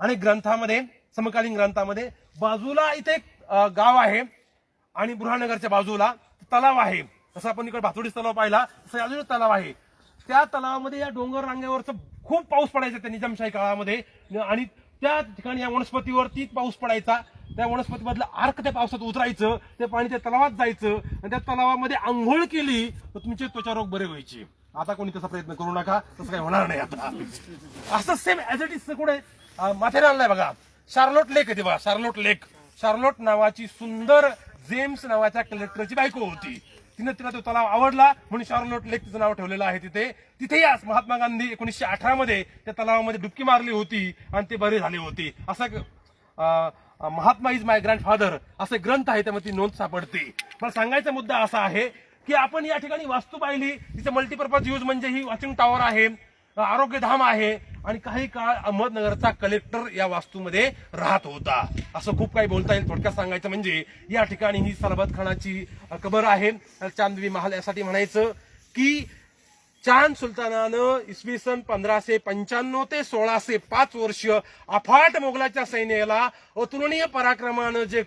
आणि ग्रंथामध्ये समकालीन ग्रंथामध्ये बाजूला इथे एक गाव आहे आणि बुरहानगरच्या बाजूला तलाव आहे. जसं आपण इकडे भातोडीस तलाव पाहिला तसं अजून एक तलाव आहे. त्या तलावामध्ये या डोंगर रांगेवरच खूप पाऊस पडायचा त्या निजामशाही काळामध्ये. आणि त्या ठिकाणी या वनस्पतीवरती पाऊस पडायचा. त्या वनस्पतीमधलं आर्क त्या पावसात उतरायचं ते पाणी त्या तलावात जायचं आणि त्या तलावामध्ये आंघोळ केली तर तुमचे त्वचारोग बरे व्हायचे. आता कोणी तसा प्रयत्न करू नका तसं काही होणार नाही आता. असं सेम ऍज इट इज कुठे? माथेरानला आहे बघा. शार्लोट लेक आहे बघा शार्लोट लेक. शार्लोट नावाची सुंदर जेम्स नावाच्या कलेक्टरची बायको होती. तिने तिला तो तलाव आवडला म्हणून शार्लोट लेक तिचं नाव ठेवलेलं आहे तिथे. तिथेही आज महात्मा गांधी एकोणीसशे अठरा मध्ये त्या तलावामध्ये डुबकी मारली होती आणि ते बरे झाले होते. असं महात्मा इज माय ग्रँडफादर असे ग्रंथ आहे त्यामध्ये ती नोंद सापडते. मला सांगायचा मुद्दा असा आहे की आपण या ठिकाणी वास्तू पाहिली तिचं मल्टीपर्पज यूज म्हणजे ही वॉचिंग टॉवर आहे आरोग्यधाम आहे आणि काही काळ अहमदनगरचा कलेक्टर या वास्तूमध्ये राहत होता. असं खूप काही बोलता येईल. थोडक्यात सांगायचं म्हणजे या ठिकाणी ही सरबत खानाची कबर आहे. चांदवी महाल यासाठी म्हणायचं की चांद सुलतानानं इसवी सन पंधराशे पंच्याण्णव ते सोळाशे पाच वर्ष अफाट मोगलाच्या सैन्याला अतुलनीय पराक्रमानं जे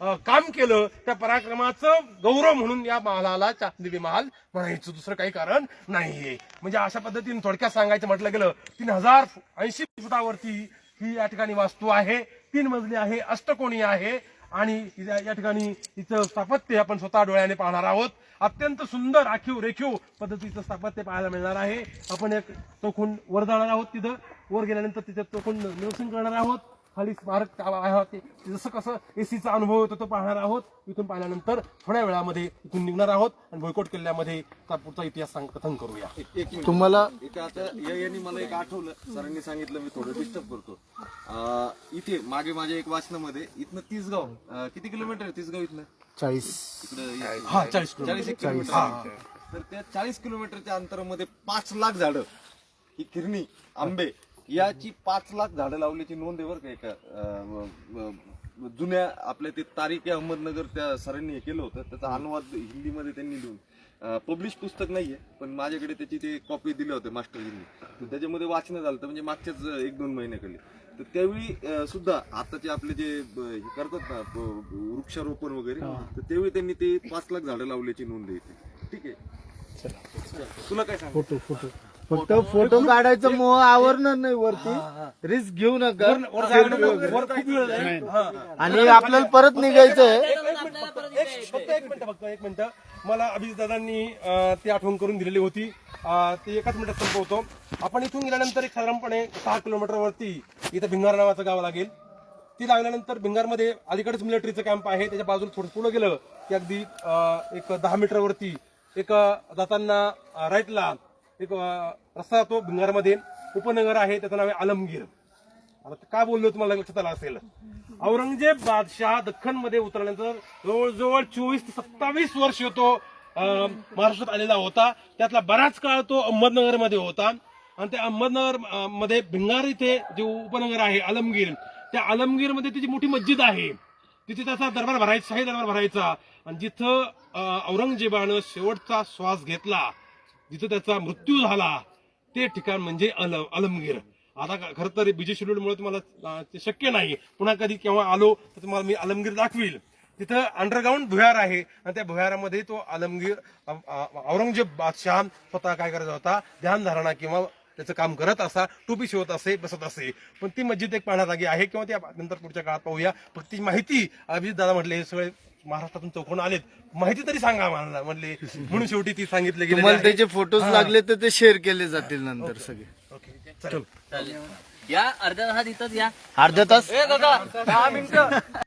काम केलं त्या पराक्रमाचं गौरव म्हणून या महालाला चांदवी महाल म्हणायचं. दुसरं काही कारण नाहीये. म्हणजे अशा पद्धतीने थोडक्यात सांगायचं म्हटलं गेलं तीन हजार ऐंशी फुटावरती ही या ठिकाणी वास्तू आहे तीन मजली आहे अष्टकोणी आहे. आणि या या ठिकाणी इथं स्थापत्य आपण स्वतः डोळ्याने पाहणार आहोत. अत्यंत सुंदर राखीव रेखीव पद्धतीचं स्थापत्य पाहायला मिळणार आहे. आपण एक चौखून वर जाणार आहोत तिथं. वर गेल्यानंतर तिथे चौखून निरसन करणार आहोत. खाली स्मारक काय आहे ते. जसं कसं एसीचा अनुभव येतो तो पाहणार आहोत. इथून पाहिल्यानंतर थोड्या वेळामध्ये इथून निघणार आहोत आणि भोयकोट किल्ल्यामध्ये पुढचा इतिहास सांग- कथन करूया. तुम्हाला यांनी मला एक आठवलं. सरांनी सांगितलं मी थोडं डिस्टर्ब करतो. अं, इथे मागे माझ्या एक वाचनामध्ये इथनं तिसगाव किती किलोमीटर आहे तिसगाव इथनं? चाळीस. इकडे हा चाळीस किलोमीटर. चाळीस एक किलोमीटर. तर त्या चाळीस किलोमीटरच्या अंतरामध्ये पाच लाख झाडं. ही किरणी आंबे याची पाच लाख झाडं लावल्याची नोंद आहे बरं का एका अं, जुन्या आपल्या ते तारिक अहमदनगर त्या सरांनी हे केलं होतं. त्याचा अनुवाद हिंदीमध्ये त्यांनी लिहून पब्लिश पुस्तक नाहीये पण माझ्याकडे त्याची ते कॉपी दिले होते मास्टरजींनी तर त्याच्यामध्ये वाचणं झालं होतं म्हणजे मागच्याच एक दोन महिन्याखाली. तर त्यावेळी अं, सुद्धा आताचे आपले जे ब- हे करतात ना ब- वृक्षारोपण वगैरे तर त्यावेळी त्यांनी ते पाच लाख झाडं लावल्याची नोंद इथे. ठीक आहे? तुला काय सांग फोटो फोटो. फक्त फोटो काढायचं मोह आवरणार नाही वरती. रिस्क घेऊ नका. आणि आपल्याला परत निघायचंय. एक मिनिट फक्त एक मिनिट फक्त एक मिनिट मला अभिजित दादांनी अं, ती आठवण करून दिलेली होती. ती एकाच मिनिटात संपवतो. आपण इथून गेल्यानंतर एक साधारणपणे सहा किलोमीटर वरती इथं भिंगार नावाचं गाव लागेल. ती लागल्यानंतर भिंगारमध्ये अलीकडेच मिलिटरीचं कॅम्प आहे. त्याच्या बाजूला थोडं पुढे गेलं की अगदी एक दहा मीटर वरती एक जाताना राईटला एक रस्ता जातो भिंगारमध्ये उपनगर आहे त्याचं नाव आहे आलमगीर. आता काय बोललो तुम्हाला लक्षात आलं असेल? औरंगजेब बादशाह दख्खनमध्ये उतरल्यानंतर जवळजवळ चोवीस ते सत्तावीस वर्ष तो महाराष्ट्रात आलेला होता. त्यातला बराच काळ तो अहमदनगरमध्ये होता. आणि त्या अहमदनगरमध्ये भिंगार इथे जे उपनगर आहे आलमगीर त्या आलमगीरमध्ये तिची त्याची मोठी मस्जिद आहे. तिथे त्याचा दरबार भरायचा शाही दरबार भरायचा. आणि जिथं औरंगजेबानं शेवटचा श्वास घेतला जिथं त्याचा मृत्यू झाला ते ठिकाण म्हणजे अलम अलमगीर. आता खरं तर बिजी शेड्यूलमुळे तुम्हाला ते शक्य नाही. पुन्हा कधी केव्हा आलो तर तुम्हाला मी अलमगीर दाखवील. तिथं अंडरग्राऊंड भुयार आहे. आणि त्या भुयारामध्ये तो अलमगीर औरंगजेब बादशाह स्वतः काय करायचा होता? ध्यानधारणा किंवा त्याचं काम करत असा टोपी शिवत असे बसत असे. पण ती मस्जिद एक पाहण्यात जागी आहे किंवा त्या नंतर पुढच्या काळात पाहूया. फक्त ती माहिती अभिजित दादा म्हटले हे सगळे महाराष्ट्रातून चौकून आलेत. माहिती तरी सांगा मला म्हणले म्हणून शेवटी ती सांगितले गेले तुम्हाला त्याचे फोटोज लागले तर ते शेअर केले जातील नंतर सगळे. ओके. चल या अर्ध्या तासात इथंच या. अर्धा तास?